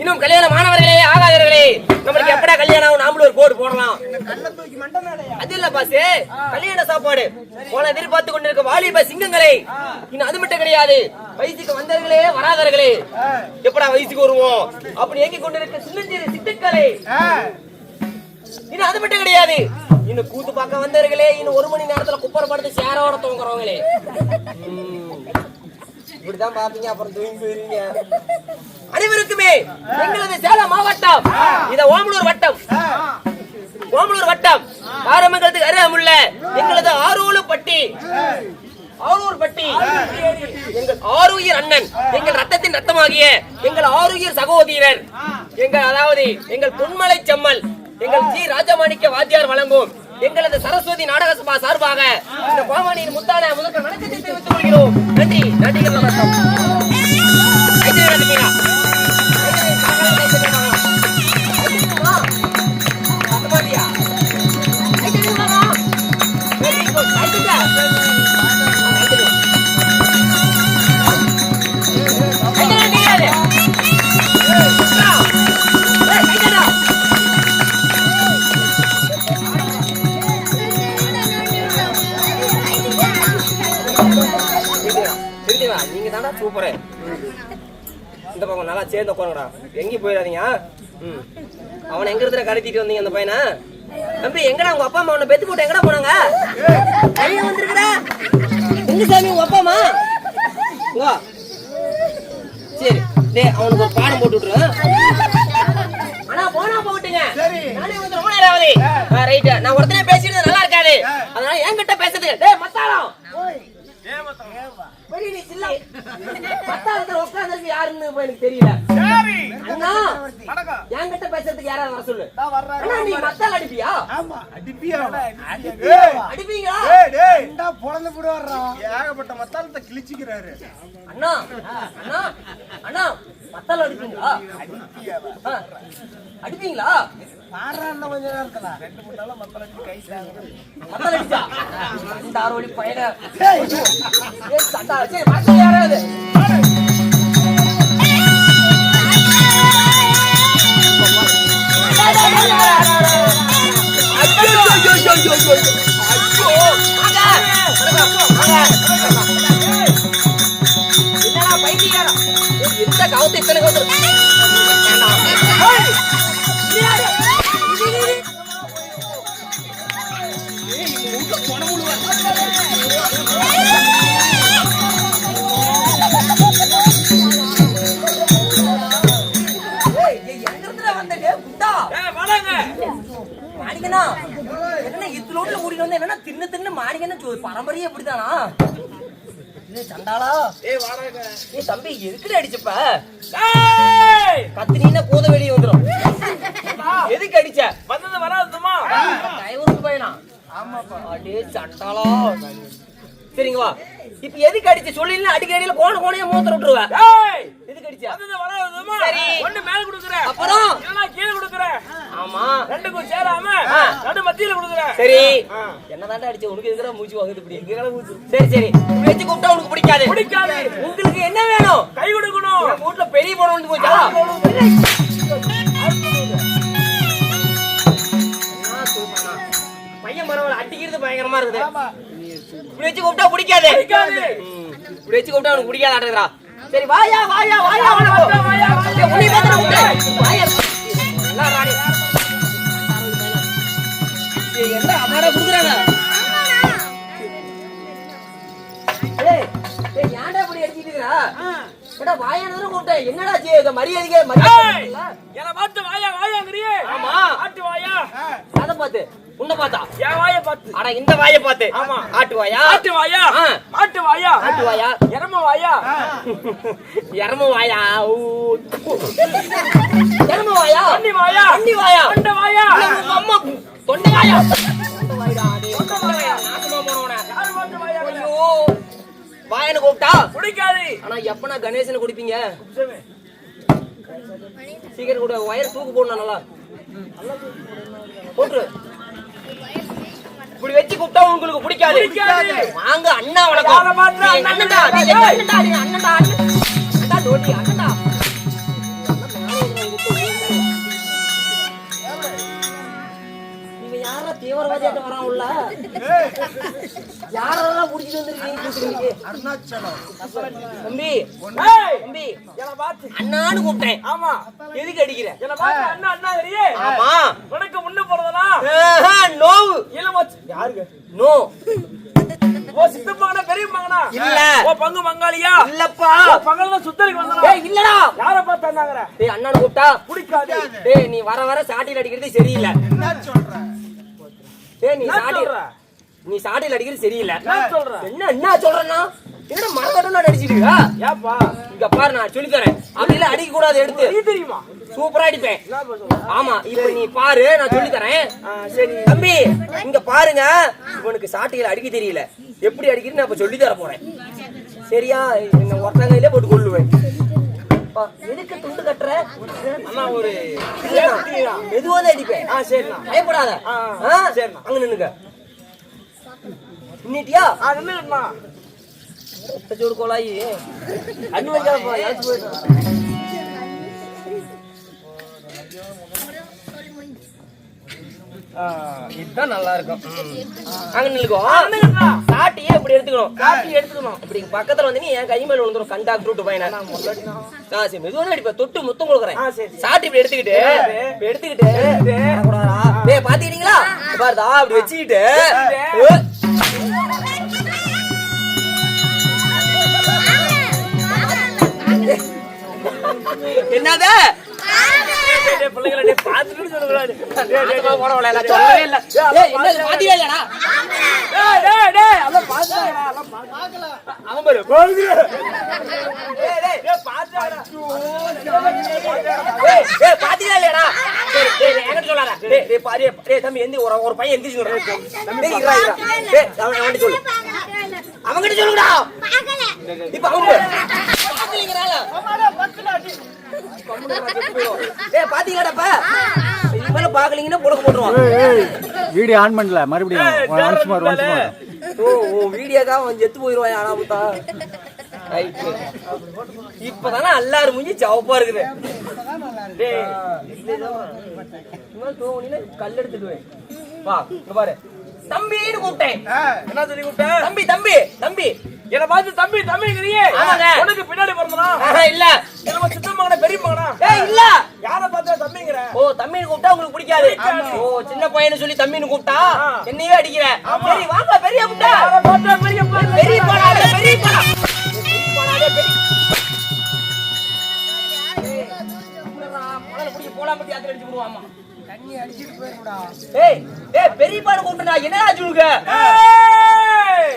இன்னும் கல்யாணம் மாணவர்களே ஆகாதவர்களே நம்மளுக்கு எப்படா கல்யாணம் ஆகும்? நாமளும் ஒரு கோடு போடலாம். அது இல்ல பாசு. கல்யாண சாப்பாடு. போல எதிர்பார்த்து கொண்டிருக்க வாலிப சிங்கங்களே. இன்னும் அது மட்டும் கிடையாது. வயசுக்கு வந்தவர்களே வராதவர்களே. எப்படா வயசுக்கு வருவோம்? அப்படி ஏங்கி கொண்டிருக்க சின்னஞ்சிறு சிட்டுக்களே. இன்னும் அது மட்டும் கிடையாது. இன்னும் கூத்து பார்க்க வந்தவர்களே இன்னும் ஒரு மணி நேரத்துல குப்பரை படுத்து சேரோட தூங்குறவங்களே. இப்படிதான் பாப்பீங்க அப்புறம் தூங்கி போயிருவீங்க. அனைவருக்குமே எங்களது சேலம் மாவட்டம் இத ஓமலூர் வட்டம். ஓமலூர் வட்டம். ஆரம்பங்களுக்கு அருகாமுள்ள எங்களது ஆரூலுப்பட்டி. ஆரூர்பட்டி எங்கள் ஆரூயர் அண்ணன் எங்கள் ரத்தத்தின் ரத்தமாகிய எங்கள் ஆரூயர் சகோதரர். எங்கள் அதாவது எங்கள் பொன்மலை செம்மல் எங்கள் ஜி ராஜமாணிக்க வாத்தியார் வழங்கும் எங்களது சரஸ்வதி நாடக சபா சார்பாக இந்த கோமானியின் முத்தான முதற்க வணக்கத்தை தெரிவித்துக் கொள்கிறோம். நன்றி நன்றிகள் வணக்கம். சூப்பரு. இந்த பக்கம் நல்லா சேர்ந்து உட்காருங்கடா எங்கேயும் போயிடாதீங்க. ம். அவனை எங்க இடத்துல கடத்திட்டு வந்தீங்க அந்த பையனை? தம்பி எங்கடா உங்க அப்பா அம்மா உன்னை பெத்து போட்டு எங்கடா போனாங்க? பையன் வந்திருக்கடா எங்க சாமி உங்க அப்பா அம்மா. சரி. டேய் அவனுக்கு ஒரு பாடம் போட்டு விட்டுரு. ஆனா போனா போட்டுங்க நானே வந்து ரொம்ப நேரம் ஆகுது ரைட் நான் ஒருத்தனே பேசிட்டு நல்லா இருக்காது. அதனால என்கிட்ட பேசுறது டேய் மத்தாளம் பெரிய நீ சில்ல. மத்தாளத்துல உட்கார்ந்திருக்கு யாருன்னு இப்ப எனக்கு தெரியல. அண்ணா என்கிட்ட பேசுறதுக்கு யாராவது வர சொல்லு. அண்ணா நீ மத்தாள் அடிப்பியா? ஆமா. அடிப்பியா? அடிப்பீங்களா? இந்தா பொளந்து போடுவாரா ஏகப்பட்ட மத்தாலத்தை கிழிச்சிக்கிறாரு. அண்ணா அண்ணா அண்ணா மத்தாள் அடிப்பீங்களா? ஆ, அடிப்பீங்களா? பாடுறான் கொஞ்ச நேரத்துல ரெண்டு மூணு நாளா கை மத்தாள் அடிச்சா? இந்த பையன சரி யாராவது? மாணிக்கனா என்ன இத்துலோட்ல கூட்டிட்டு வந்து என்னன்னா தின்னு தின்னு மாணிக்கன்னு பரம்பரையே எப்படிதானா இது சண்டாளா? ஏய் தம்பி எதுக்குடி அடிச்சப்ப? கத்தினீன்னா கோத வெளியே வந்துரும். எதுக்கு அடிச்ச? வந்தது வராதுமா? டைவருக்கு பையனா ஆமாப்பா அடே சண்டாளா. சரிங்க வா. இப்ப எதுக்கு அடிச்ச சொல்லில அடிக்க அடியில கோண கோணையா மூத்தர விட்டுருவ? எதுக்கு அடிச்ச? வராதுமா சரி. ஒண்ணு மேல குடுக்குற. அப்புறம்? இல்லனா கீழ குடுக்குற. ஆமா. ரெண்டுக்கும் சேராம. நடு மத்தியில குடுக்குற. சரி. ஆ. என்னதான்டா அடிச்ச? உனக்கு இருக்கிற மூச்சு வாங்குது இப்படி? சரி சரி. இப்படி வச்சு கூப்பிட்டா உனக்கு பிடிக்காது. பிடிக்காது. உங்களுக்கு என்ன வேணும்? கை கொடுக்கணும். வீட்டுல பெரிய படம் வந்து போச்சா. பையன் பரவாயில்ல அடிக்கிறது பயங்கரமா இருக்குது. இப்படி வச்சு கூப்பிட்டா பிடிக்காது. இப்படி வச்சு கூப்பிட்டா உனக்கு பிடிக்காது ஆட்டுறா சரி வாயா வாயா வாயா என்ன அம்மாடா குடுக்குறாங்க ஏன்டா இப்படி அடிச்சிட்டு இருக்கற? ஏடா, வாயானதுன்னு கூப்பிட்டேன். என்னடா செய்ய இது? மரியாதைக்கே மரியாதை? என்ன பார்த்து வாயா வாயாங்கறியே ஆமா. ஆட்டு வாயா அதை பார்த்து, உன்னை பார்த்தா? என் வாய பார்த்து அட, இந்த வாயை பார்த்து. ஆமா. ஆட்டு வாயா? ஆட்டு வாயா. ஆட்டு வாயா ஆட்டு வாயா? எரம வாயா எருமை வாயா? எருமை வாயா? தண்ணி வாயா தண்ணி வாயா? தொண்டை வாயா அம்மா தொண்டை வாயா? தொண்டை வாய்டா, டேய். தொண்டை வாயா? நாசமா போனவனே. யார் பார்த்து வாயா ஐயோ. வாயான்னு கூப்பிட்டா பிடிக்காது ஆனா எப்பனா கணேசனை குடிப்பீங்க சீக்கிரம் கூட வயர் தூக்கு போடணும் நல்லா போட்டுரு இப்படி வச்சு கூப்பிட்டா உங்களுக்கு பிடிக்காது. வாங்க அண்ணா வணக்கம் அண்ணன்டா அண்ணன்டா அண்ணன்டா அண்ணன். அண்ணா டோடி அண்ணன்டா யாரா தீவிரவாதியாட்ட வரான் உள்ள யாரெல்லாம் புடிச்சிட்டு வந்திருக்கீங்க அருணாச்சலம். தம்பி தம்பி என்னை பார்த்து. அண்ணான்னு கூப்பிட்டேன். ஆமா. எதுக்கு அடிக்கிற? என்னை பார்த்து அண்ணா அண்ணா தெரியே ஆமா. உனக்கு முன்ன போறதா நோவு இல்ல மச்சி யாருங்க? நோ. ஓ சித்த மகனா பெரிய மகனா? இல்ல. ஓ பங்கு மங்காளியா இல்லப்பா. பங்கல சுத்தரிக்கு வந்தா ஏய் இல்லடா. யார பார்த்து வந்தாங்கற டேய் அண்ணான்னு கூப்பிட்டா? பிடிக்காது. டேய் நீ வர வர சாட்டியில் அடிக்கிறது சரியில்லை. என்ன சொல்ற? டேய் நீ சொல்ற? நீ சாட்டியில் அடிக்கிறது சரியில்லை. என்ன என்ன என்ன சொல்றேன்னா? என்ன மரத்தோட அடிச்சிருக்கா ஏப்பா. இங்க பாரு நான் சொல்லி தரேன். அப்படி இல்ல அடிக்க கூடாது எடுத்து. நீ தெரியுமா? சூப்பரா அடிப்பேன். ஆமா இப்ப நீ பாரு நான் சொல்லி தரேன். சரி. தம்பி இங்க பாருங்க. இவனுக்கு சாட்டியில் அடிக்க தெரியல. எப்படி அடிக்கிறது நான் இப்ப சொல்லி தர போறேன். சரியா? என்ன ஒருத்தங்கையிலே போட்டு கொள்ளுவேன் அப்பா, எதுக்கு துண்டு கட்டுற? அண்ணா ஒரு இல்லைண்ணா, மெதுவாதான் அடிப்பேன் ஆ சரிண்ணா பயப்படாத. ஆ? சரிண்ணா. அங்க நின்னுக்க நின்னுட்டியா? ஆ நின்னுடா சோடு கோலாயி. அண்ணு வைக்காதப்பா போயிட்டு இதுதான் நல்லா இருக்கும். அங்க நில்லுக்கோ சாட்டியே இப்படி எடுத்துக்கணும். காப்பி எடுத்துக்கணும். இப்படி பக்கத்துல வந்து நீ என் கை மேல விழுந்துரும். கண்டாக்ட் விட்டு பையனா. சரி மெதுவாக அடிப்ப தொட்டு முத்தம் கொடுக்குறேன். ஆ, சரி. சாட்டி இப்படி எடுத்துக்கிட்டு எடுத்துக்கிட்டு? டேய் பாத்துக்கிட்டீங்களா? பாருதா அப்படி வச்சுக்கிட்டு ஏ. என்னது? ஒரு பையன் எந்திரிச்சு அவன் சொல்லு. அவன்கிட்ட சொல்லுடா. இப்ப அவன் பாரு. பாக்கலீங்கறால. டேய், பாத்தீங்களாடா இப்ப? இதுக்கு மேல பாக்கலீங்கன்னா புடக்கு போட்டுருவான். வீடியோ ஆன் பண்ணல மறுபடியும் ஒன்ஸ் மோர் ஒன்ஸ் மோர் ஓ, உன் வீடியோக்காக அவன் செத்து போயிருவான் ஆனா புத்தா? ரைட் இப்பதானே எல்லாரும் மூஞ்சி சவப்பா இருக்குது. டேய் சும்மா தூங்குனீன்னா கல் வை. பாரு. தம்பின்னு கூப்பிட்டேன். என்ன சொல்லி கூப்பிட்ட? தம்பி தம்பி தம்பி. என்ன பார்த்து தம்பி தம்பிங்கறியே. உனக்கு பின்னாடி பிறந்தனா? இல்ல. நம்ம பெரிய மகனா ஏய் இல்ல. யார பார்த்தா தம்பிங்கற? ஓ தம்பின்னு கூப்பிட்டா உங்களுக்கு பிடிக்காது. ஓ சின்ன பையனு சொல்லி தம்பின்னு கூப்பிட்டா. என்னையே அடிக்கிற. சரி வாங்க பெரிய முட்டை பார்த்தா பெரிய பெரிய போடாதே பெரிய போடா பெரிய போடாதே பெரிய மணல புடிச்சு போலாம் பத்தி அத்தை அடிச்சு விடுவாமா தண்ணி அடிச்சிட்டு போயிருடா ஏய் ஏய் பெரிய பாடு கூப்பிட்டா என்னடா சொல்லுங்க ஏய்!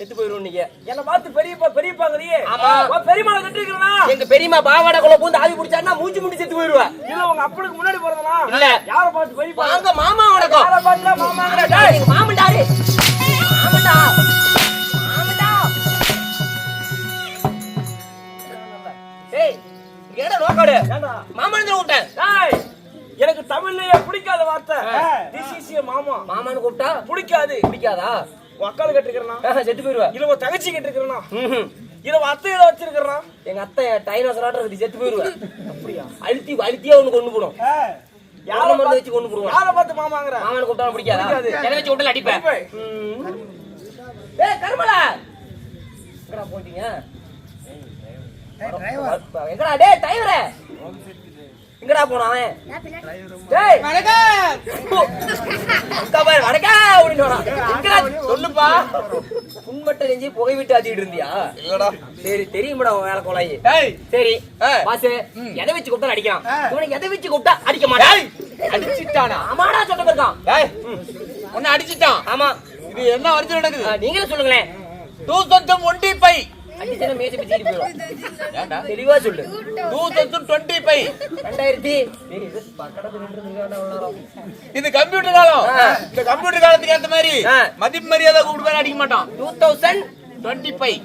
செத்து போயிரும் நீங்க. என்ன பார்த்து பெரியப்பா பெரியப்பாங்கறியே ஆமா. பெரிய மகன் கட்டிக்கிறனா எங்க பெரியம்மா பாவாடை குள்ள பூந்து ஆவி பிடிச்சாருன்னா மூஞ்சி முடி செத்து போயிருவேன் இல்ல உங்க அப்பனுக்கு முன்னாடி பிறந்தனா இல்ல. யார பார்த்து பெரியப்பா? வாங்க மாமா வணக்கம். யார பார்த்தா மாமாங்கற டேய், எங்க மாமன்டா மாமன்டா. ஏய் இங்க என்ன நோக்காடு மாமன் கூப்பிட்டேன். டேய் எனக்கு தமிழ்லயே பிடிக்காத வார்த்தை. திஸ் இஸ் மாமா. மாமான்னு கூப்பிட்டா? பிடிக்காது. பிடிக்காதா? கட்டிக்கிறனா ஆஹா, செத்து போயிருவேன் இல்ல உன் தங்கச்சி கட்டிக்கிறனா ம்ஹும். இல்ல உன் அத்தை ஏதோ வச்சிருக்கிறனா எங்க அத்தை டைனோசராட்டம் இருக்குது செத்து போயிருவேன் அப்படியா? அழுத்தி அழுத்தியே ஒண்ணு கொண்டு போடும். யார மருந்து வச்சு கொண்டு போடுவான். யார பார்த்து மாமாங்கற? மாமன் கூப்பிட்டா பிடிக்காதா. எதை வச்சு விட்டல அடிப்பேன். ஏய் கருமலா! எங்கடா போயிட்டீங்க? எங்கடா? டேய் டிரைவரே எங்கடா போனான் சொல்லுப்பா? புண்மட்ட நெஞ்சு புகை விட்டு ஆத்திட்டு இருந்தியா? இல்லடா. சரி தெரியுமாடா உன் வேலை கோலாயி டேய்! சரி ஆ. பாஸ் எதை வச்சு கூப்பிட்டா அடிக்கலாம். இவனை எதை வச்சு கூப்பிட்டா அடிக்க மாட்டான்? அடிச்சிட்டானா? ஆமாடா சொல்ல போயிருக்கான் டேய்! உன்னை அடிச்சிட்டான். ஆமா. இது என்ன வருஷம் நடக்குது? நீங்களே சொல்லுங்களேன். டூ தௌசண்ட் டுவெண்ட்டி ஃபைவ் ஏன்டா தெளிவா சொல்லு. டூ தௌசண்ட் டுவெண்ட்டி ஃபைவ் ரெண்டாயிரத்தி இது கம்ப்யூட்டர் காலம். இந்த கம்ப்யூட்டர் காலத்துக்கு ஏத்த மாதிரி. மதிப்பு மரியாதை கூப்பிட்டு அடிக்க மாட்டான். 2000 டுவெண்ட்டி ஃபைவ்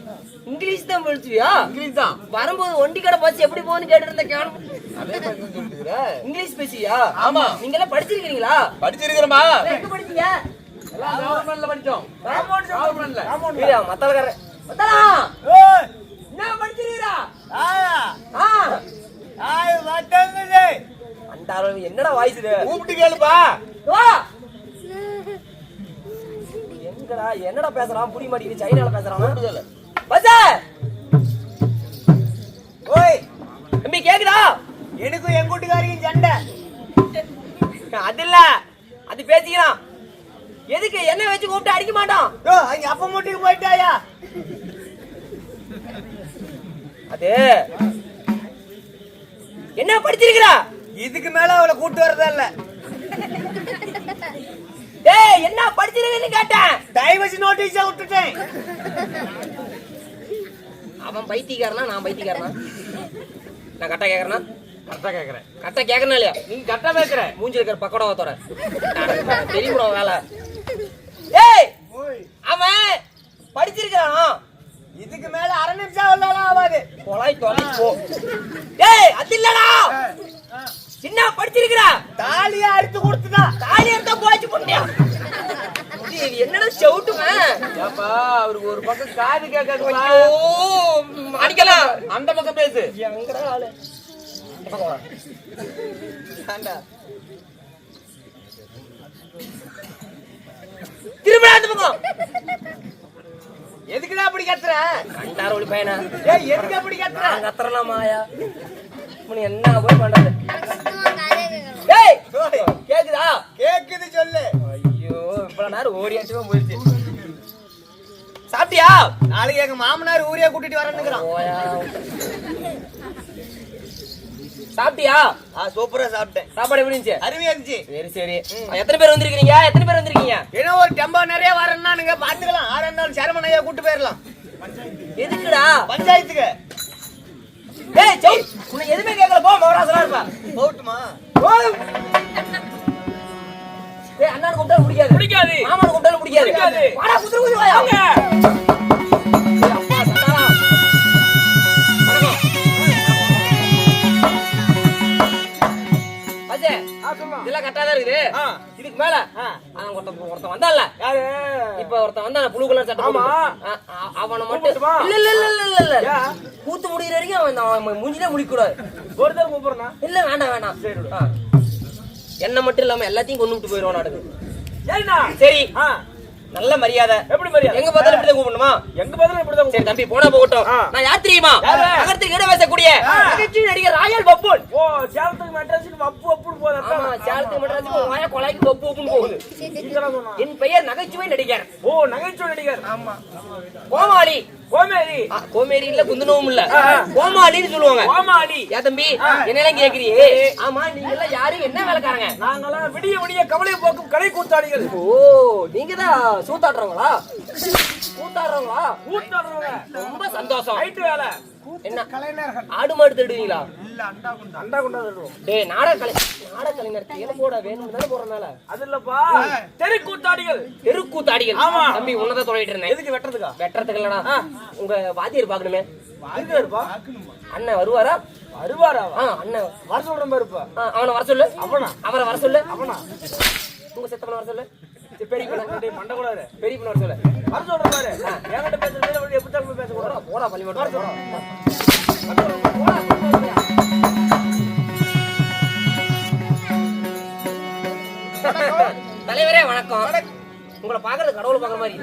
இங்கிலீஷ் தான் படிச்சுவியா இங்கிலீஷ் தான். வரும்போது ஒண்டி கடை பஸ் எப்படி போகுதுன்னு கேட்டு இருந்த கேனும் அதே மாதிரி தான் சொல்லிட்டு இருக்கிற. இங்கிலீஷ் பேசியா ஆமா. நீங்க எல்லாம் படிச்சிருக்கீங்களா படிச்சிருக்கிறோமா எங்க படிச்சீங்க? எல்லாம் படிச்சோம். என்ன படிச்சிருக்கா என்னடா வாய்ஸ் இது? கூப்பிட்டு கேளுப்பா. எங்கடா என்னடா பேசுறான்? புரிய மாட்டேங்குது சைனால பேசுறான். பஸ் ஓய்! தம்பி கேக்குதா? எனக்கும் என் கூட்டுக்காரிக்கும் சண்டை. அது இல்ல. அது பேசிக்கிறான். எதுக்கு என்ன வச்சு கூப்பிட்டு அடிக்க மாட்டான் ஓ, அங்க அப்ப மூட்டுக்கு போயிட்டாயா? அது என்ன படிச்சிருக்கிறா? இதுக்கு மேல அவளை கூட்டு வரதா இல்ல. டேய் என்ன படிச்சிருக்கன்னு கேட்டேன். டைவர்ஸ் நோட்டீஸ விட்டுட்டேன். அவன் பைத்தியக்காரனா நான் பைத்தியக்காரனா? நான் கரெக்டா கேக்குறேனா? கரெக்டா கேக்குறேன். கரெக்டா கேக்குறேனா இல்லையா? நீ கரெக்டா பேசுற. மூஞ்சி இருக்கிற பக்கோட தோற தெரியுமா வேலை. ஏய்! ஓய். அவன் படிச்சிருக்கான் இதுக்கு மேல அரை நிமிஷம் வரலாம் ஆகாது கொலாய் தொலை போ. டேய் அது இல்லடா! சின்ன படிச்சிருக்கிறா. தாலியா அறுத்து கொடுத்துட்டா. தாலி எடுத்தா போச்சு பண்ணியா இது என்னடா செவுட்டுவன் ஏப்பா அவருக்கு ஒரு பக்கம் காது ஐயோ அடிக்கலாம் அந்த பக்கம் பேசு. எங்கடா ஆளு? பக்கம். திரும்ப அந்த பக்கம் எதுக்குடா அப்படி கத்துற? கண்டார ஒளி பையனா? ஏய் எதுக்கு அப்படி கத்துற? கத்துறலாம் மாயா? நீ என்ன போய் பண்றது? ஓய், கேக்குதா? கேக்குது சொல்லு. ஐயோ இவ்வளவு நேரம் ஓடியாச்சுமே போயிடுச்சு. சாப்பிட்டியா? நாளைக்கு எங்க மாமனார் ஊரே கூட்டிட்டு வரேன்னுக்குறான் சாப்பிட்டியா? ஆ சூப்பரா சாப்பிட்டேன். சாப்பாடு எப்படி இருந்துச்சு? அருமையா இருந்துச்சு. சரி சரி. எத்தனை பேர் வந்திருக்கீங்க எத்தனை பேர் வந்திருக்கீங்க? ஏன்னா ஒரு டெம்போ நிறைய வரேன்னானுங்க. பாத்துக்கலாம். ஆறு நாள் சரமன் ஐயா கூட்டு போயிடலாம் எதுக்குடா? பஞ்சாயத்துக்கு. டேய் செய் உன்னை எதுவுமே கேட்கல. போ மகராசனா இருப்பா. போட்டுமா போ. டேய் அண்ணானு கூப்பிட்டா பிடிக்காது பிடிக்காது. மாமனு கூப்பிட்டாலும் பிடிக்காது. வாடா குதிரை குதிரை வாயா. வாங்க. சொல்லுமா. இதெல்லாம் கரெக்டா தான் இருக்குது ஆ. இதுக்கு மேல ஆ. அவன் ஒருத்தன் ஒருத்தன் வந்தான்ல யாரு இப்ப ஒருத்தன் வந்தான் ப்ளூ கலர் சட்டை ஆமா. போட்டு. ஆ, ஆ, அவனை மட்டும்? இல்ல இல்ல இல்ல இல்ல இல்ல இல்ல ஏன்? கூத்து முடிகிற வரைக்கும் அவன் அவன் மூஞ்சிலே முடிக்க கூடாது ஒரு தடவை கூப்பிடுறா இல்ல வேண்டாம் வேண்டாம். என்ன மட்டும் இல்லாம எல்லாத்தையும் கொண்டு விட்டு போயிடுவான் நாடுக்கு சரி நல்ல மரியாதை. எப்படி மரியாதை? எங்க பார்த்தாலும் இப்படிதான் கூப்பிடணுமா? எங்க பதிலும் இப்படிதான் சரி தம்பி போனா போகட்டும். நான் யார் தெரியுமா? நகரத்துக்கு இடம் பேசக்கூடிய நகைச்சுவை நடிகர் ராயல் பப்பூன். ஓ சேலத்துக்கு மெட்ராஸுக்கு வப்பு வப்புன்னு போகுது ஆமா. சேலத்துக்கு உன் வாயா கொலைக்கு பப்பு பப்புன்னு போகுது. என் பெயர் நகைச்சுவை நடிகர். ஓ நகைச்சுவை நடிகர். ஆமா. கோமாளி. கோமேரி கோமேரி இல்ல குந்தனவும் இல்ல. கோமாளின்னு சொல்லுவாங்க. கோமாளி. ஏ தம்பி என்னெல்லாம் கேக்குறியே ஆமா நீங்க எல்லாம் யாரு? என்ன வேலைக்காரங்க? நாங்கெல்லாம் விடிய விடிய கவலை போக்கும் கலை கூத்தாடிகள் ஓ நீங்க தான் சூத்தாடுறவங்களா? கூத்தாடுறவங்களா கூத்தாடுறவங்க ரொம்ப சந்தோஷம். வேலை. என்ன? ஆடு மாடு திருடுவீங்களா அண்டா கொண்டா. தருவோம் டேய் நாடக கலை நாடக கலைஞர் தேன போட வேணும் தானே போற மேல? அது இல்லப்பா தெரு கூத்தாடிகள் தெருக்கூத்தாடிகள். ஆமா. தம்பி உன்னதான் தொலைட்டு இருந்தேன். எதுக்கு வெட்டுறதுக்கா? வெட்டுறதுக்கு இல்லடா. உங்க வாத்தியார் பாக்கணுமே எங்க இருப்பா அண்ணன் வருவாரா? வருவாராவா ஆ அண்ணன். வர சொல்றேன் பாருப்பா. அவனை வர சொல்லு. அவனா? அவரை வர சொல்லு. அவனா? உங்க செத்தவனை வர சொல்லு. பெரிய பண்ண மண்டை கூடாது பெரிய பண்ண வர சொல்லு. வர சொல்றேன் பாரு. என்கிட்ட பேசுறது எப்படி தான் பேச போடா, பள்ளி வர போடா. தலைவரே வணக்கம். உங்களை பாக்குறது கடவுள் பாக்குற மாதிரி.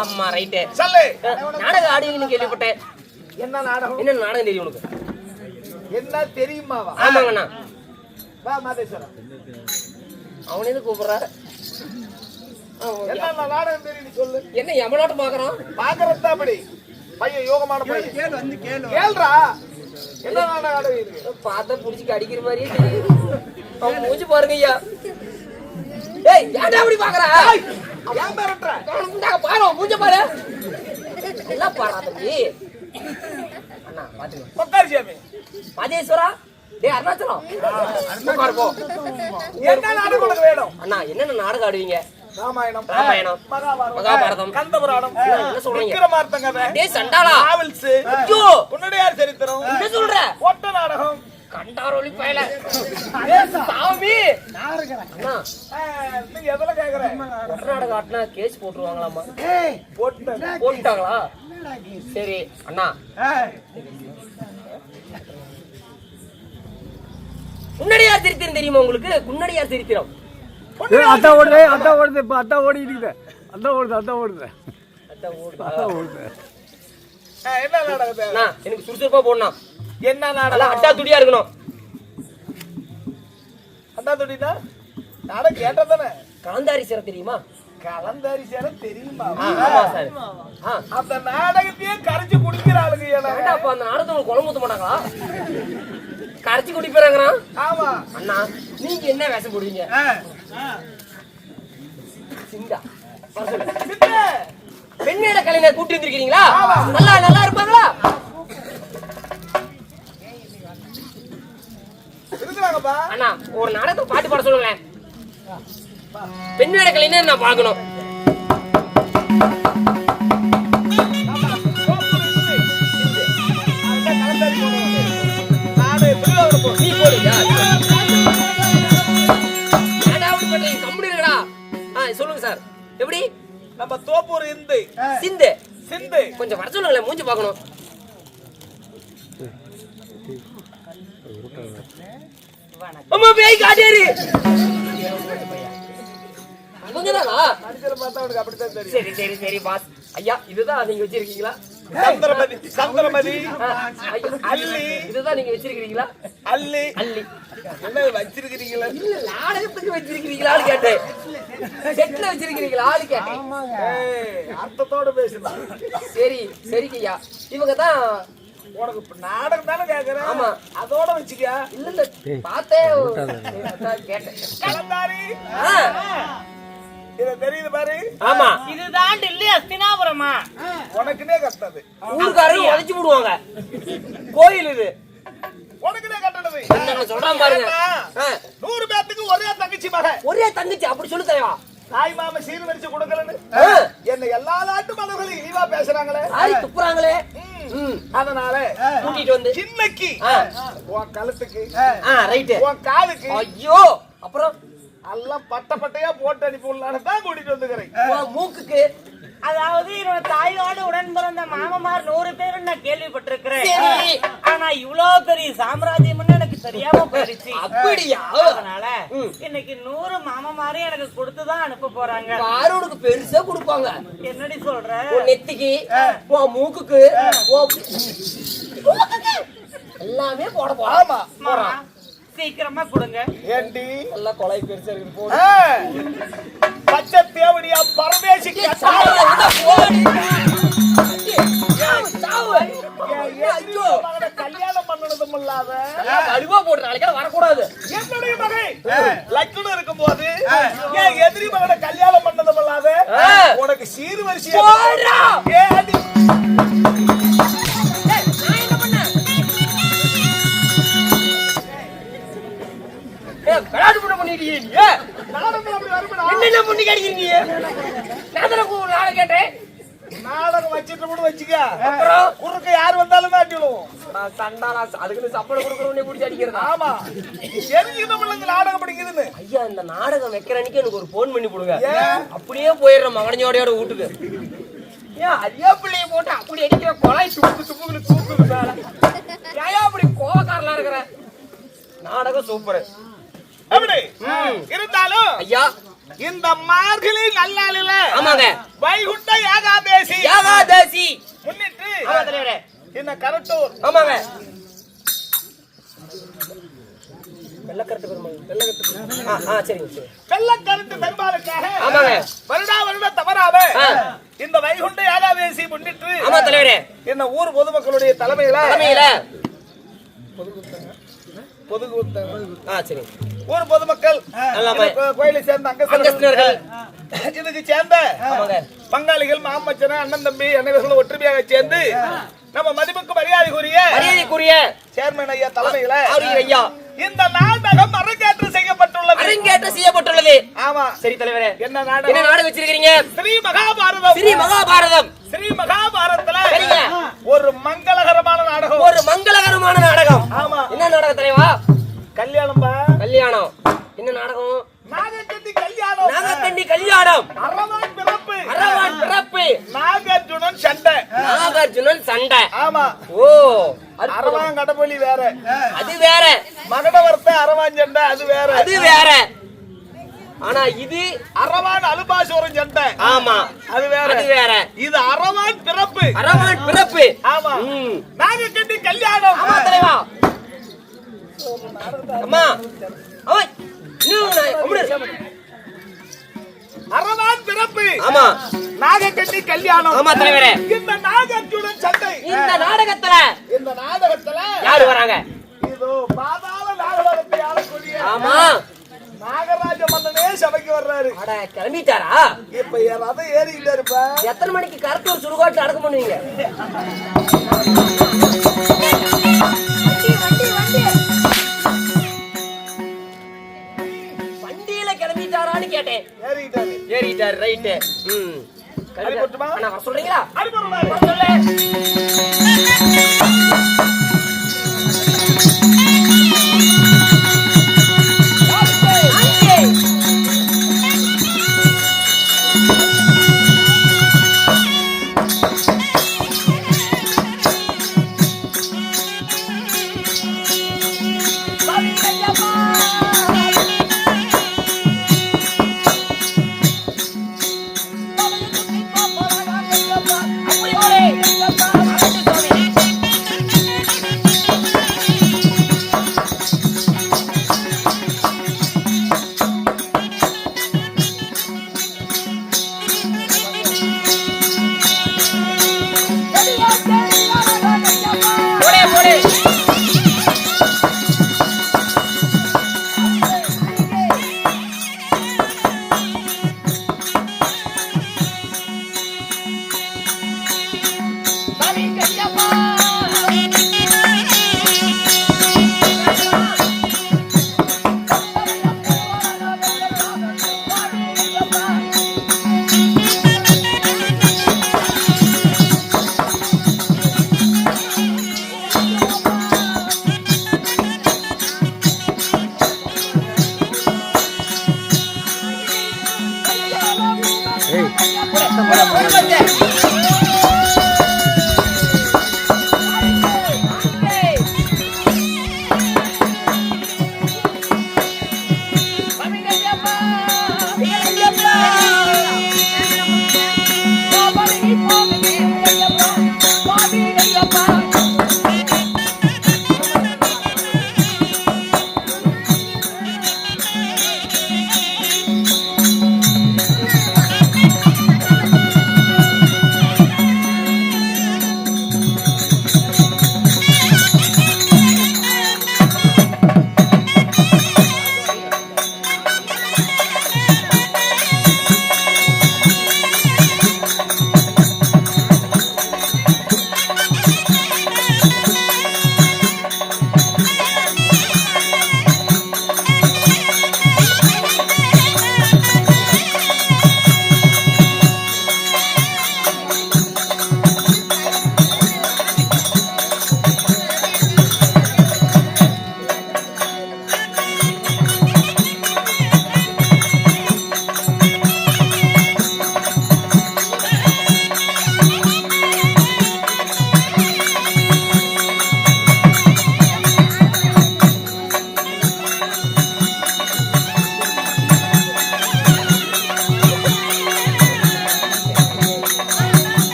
ஆமா ரைட்டு சொல்லு. நாடகம் ஆடுவீங்கன்னு கேள்விப்பட்டேன். என்ன நாடகம்? என்ன நாடகம் தெரியும் உனக்கு? என்ன தெரியுமாவா? ஆமாங்கண்ணா வா மாதேஸ்வரன். அவன் எது கூப்பிடுறாரு அவன் என்ன நாடகம் தெரியும் சொல்லு. என்ன எமனாட்டம் பாக்குறான் பாக்குறது அப்படி. பையன் யோகமான பையன். கேளு வந்து கேளு. கேளுடா. என்ன நாடகம் இருக்கு பார்த்தா புடிச்சு அடிக்கிற மாதிரியே தெரியுது. அவன் மூஞ்சி பாருங்க ஐயா. ஏய் ஏன்டா அப்படி பாக்குறா? ஏன் பாரு மூஞ்ச பாரு. எல்லாம் பாரா தம்பி அண்ணா பாத்துங்க உட்காரு சாமி மாதேஸ்வரா? டேய் அருணாச்சலம். உட்காரு போ. என்ன நாடகம் உனக்கு வேணும்? அண்ணா என்னென்ன நாடகம் ஆடுவீங்க? ராமாயணம். ராமாயணம். மகாபாரதம். கந்தபுராணம். என்ன சொல்றீங்க? விக்ரமார்த்தம் கதை. டேய் சண்டாளா? நாவல்ஸ். ஐயோ! உன்னுடையார் சரித்திரம். என்ன சொல்ற? ஒட்ட நாடகம். கண்டாரோலி பயல. சாமி! நீங்க கேக்குற? கர்நாடகா ஆட்டினா கேஸ் போட்டுருவாங்களாமா போட்டு போட்டுட்டாங்களா? சரி அண்ணா. முன்னாடியார் சரித்திரம் தெரியுமா உங்களுக்கு? முன்னாடியார் சரித்திரம் அதான் ஓடுது அதான் ஓடுது இப்போ அதான் ஓடிட்டு இருக்குது அதான் ஓடுது அதான் ஓடுது. அதான் ஓடுதா? அதான் ஓடுது. என்ன எனக்கு சுறுசுறுப்பா போடணும். என்ன நாடகம்? அட்டா துடியா இருக்கணும். அண்ணா துடினா நாடகம் கேட்டதானே? காந்தாரி சிறை தெரியுமா? கலந்தாரி சேர தெரியுமா? சார். அந்த நாடகத்தையே கரைச்சு குடிக்கிற ஆளுங்க ஏன்டா ஏன்னா அப்ப அந்த நாடகத்துல குழம்பு ஊத்த மாட்டாங்களா? கரைச்சி குடி போறாங்கண்ணா ஆமா. அண்ணா நீங்க என்ன வேஷம் போடுவீங்க? சிங்கா. பெண்ணேட கலைஞர் கூட்டி வந்திருக்கீங்களா? நல்லா நல்லா இருப்பாங்களா? அண்ணா ஒரு நாடகத்தை பாட்டு பாட சொல்லுங்களேன். பெண்ணேட கலைஞர் நான் பார்க்கணும்? சொல்லுங்க சார். எப்படி? நம்ம தோப்பூர் இந்து. சிந்து. சிந்து. கொஞ்சம் வர சொல்லுங்களேன் மூஞ்சி பார்க்கணும். அம்மா பேய் காட்டேரு. சரி சரி சரி பாஸ். ஐயா இதுதான் நீங்க வச்சிருக்கீங்களா? சந்திரமதி. இதுதான் நீங்க வச்சிருக்கீங்களா அல்லி அள்ளி. என்ன வச்சிருக்கிறீங்களா? இல்ல நாடகத்துக்கு வச்சிருக்கீங்களான்னு கேட்டேன். செட்ல வச்சிருக்கீங்களான்னு கேட்டேன். அர்த்தத்தோட பேசுனா சரி சரிங்கய்யா. இவங்க தான் உனக்கு இப்ப நாடகம் தானே கேக்குறேன். ஆமா. அதோட வச்சுக்க இல்ல கேட்டேன். கலந்தாரி. இத தெரியுது பாரு. ஆமா. இதுதான் டெல்லி அஸ்தினாபுரமா? உனக்குனே கட்டது ஊருக்காரங்க விடுவாங்க கோயில் இது. உனக்குனே கட்டணது நான் சொல்றேன் பாருங்க. நூறு பேத்துக்கு ஒரே தங்கச்சி மக. ஒரே தங்கச்சி அப்படி சொல்லு தலைவா தாய் மாம சீர்வரிச்சு கொடுக்கலன்னு. என்ன எல்லா நாட்டு மதங்களும் இழிவா பேசுறாங்களே. ஆய் துப்புறாங்களே. அதனால கூட்டிட்டு வந்து. சின்னைக்கு உன் கழுத்துக்கு. ரைட்டு உன் காதுக்கு ஐயோ அப்புறம்? எல்லாம் பட்ட பட்டையா போட்டு அனுப்பி விடலான்னு தான் கூட்டிட்டு வந்துக்கிறேன். மூக்குக்கு. அதாவது என்னோட தாயோடு உடன் பிறந்த மாமமார் நூறு பேர் நான் கேள்விப்பட்டிருக்கிறேன். ஆனா இவ்வளவு பெரிய சாம்ராஜ்யம்னு எனக்கு தெரியாம போயிடுச்சு. அப்படியா? அதனால. இன்னைக்கு நூறு மாமமாரையும் எனக்கு கொடுத்துதான் அனுப்ப போறாங்க. காரோனுக்கு பெருசா கொடுப்பாங்க. என்னடி சொல்ற? உன் நெத்திக்கு உன் மூக்குக்கு. எல்லாமே போட போறோம் சீக்கிரமா கொடுங்க. ஏண்டி? நல்லா கொலை பெருசா இருக்குது. போடு ஆ, பச்சை தேவடியா பரமேசி. கல்யாணம் பண்ணதும் இல்லாத. அடிவா போட்டு நாளைக்கு வரக்கூடாது. என்னுடைய மகை லக்குன்னு இருக்கும் போது என் எதிரி மகனை கல்யாணம் பண்ணதும் இல்லாத. உனக்கு சீர்வரிசை. ஏடி ஏய், விளையாட்டு பண்ண பண்ணிட்டீங்க கிடைக்கிறீங்க நான் தானே நாளை கேட்டேன். நாடகம் வச்சிட்டு கூட வச்சுக்க. அப்புறம்? குறுக்க யார் வந்தாலும் மாட்டிடுவோம் நான் சண்டாளா அதுக்குன்னு சப்பளம் கொடுக்குறவனே பிடிச்சி அடிக்கிறதா? ஆமா. தெரிஞ்சுக்கணும் இல்லைங்க நாடகம் படிக்குதுன்னு. ஐயா இந்த நாடகம் வைக்கிற அன்னைக்கு எனக்கு ஒரு போன் பண்ணி கொடுங்க. ஏன்? அப்படியே போயிடுறேன் மகனஞ்சோடையோட வீட்டுக்கு. ஏன் அதே பிள்ளைய போட்டு அப்படி அடிக்கிற கொலை துப்பு துப்புக்கு தூக்குது மேல. ஏன் அப்படி கோவக்காரலா இருக்கிற? நாடகம் சூப்பர். அப்படி. இருந்தாலும் ஐயா. இந்த மார்கழி நல்லாளில ஆமாங்க. வைகுண்ட ஏகாதேசி. ஏகாதசி. முன்னிட்டு ஆமா தலைவரே. இந்த கரட்டூர். ஆமாங்க. இந்த வைகுண்ட ஏகாதேசி முன்னிட்டு ஆமா தலைவரே. இந்த ஊர் பொதுமக்களுடைய தலைமையில தலைமையில. பொதுக்கூத்த ஆ சரி. ஊர் பொதுமக்கள் கோயிலை சேர்ந்த. அங்கஸ்தர்கள். இதுக்கு சேர்ந்த பங்காளிகள் மாமச்சன அண்ணன் தம்பி அனைவர்களும் ஒற்றுமையாக சேர்ந்து நம்ம மதிப்புக்கு மரியாதைக்குரிய மரியாதைக்குரிய சேர்மன் ஐயா தலைமையில ஐயா. இந்த நாடகம் அரங்கேற்றம் செய்யப்பட்டுள்ளது. அரங்கேற்றம் செய்யப்பட்டுள்ளது. ஆமா. சரி தலைவரே. என்ன என்ன நாடகம் நாடு வச்சிருக்கீங்க ஸ்ரீ மகாபாரதம். ஸ்ரீ மகாபாரதம். ஸ்ரீ மகாபாரதத்துல ஒரு மங்களகரமான நாடகம். ஒரு மங்களகரமான நாடகம். ஆமா. என்ன நாடகம் தலைவா? கல்யாணம் கல்யாணம். என்ன நாடகம்? நாகக்கண்டி கல்யாணம். நாகக்கண்டி கல்யாணம். அரவான் பிறப்பு. அரவான் பிறப்பு. நாகார்ஜுனன் சண்டை. நாகார்ஜுனன் சண்டை. ஆமா. ஓ அரவான் கடப்பள்ளி வேற. அது வேற. மகடவர்த்த அரவான் சண்டை அது வேற. அது வேற. ஆனா இது அரவான் அலுபாசோரன் சண்டை ஆமா. அது வேற. அது வேற. இது அரவான் பிறப்பு. அரவான் பிறப்பு. ஆமா. நாங்க கட்டி கல்யாணம். ஆமா தலைவா. அம்மா. அரவான் பிறப்பு. ஆமா. நாக கட்டி கல்யாணம். ஆமா தலைவரே. இந்த நாகார்ஜுனன் சண்டை. இந்த நாடகத்துல இந்த நாடகத்துல யாரு வராங்க? இதோ பாதாள நாகலோகத்தை ஆளக்கூடிய ஆமா. நாகராஜ மன்னனே சபைக்கு வர்றாரு. அட கிளம்பிட்டாரா? இப்ப ரதம் ஏறிக்கிட்டு இருப்ப. எத்தனை மணிக்கு கரெக்ட் சுடுகாட்டு அடக்கம் பண்ணுவீங்க? வண்டியில கிளம்பிட்டாரான்னு கேட்டேன். ஏறிக்கிட்டாரு. ஏறிட்டாரு ரைட்டு ம். அனுப்பட்டுமா? அண்ணா வர சொல்றீங்களா? சொல்லு. சாமி கையப்பா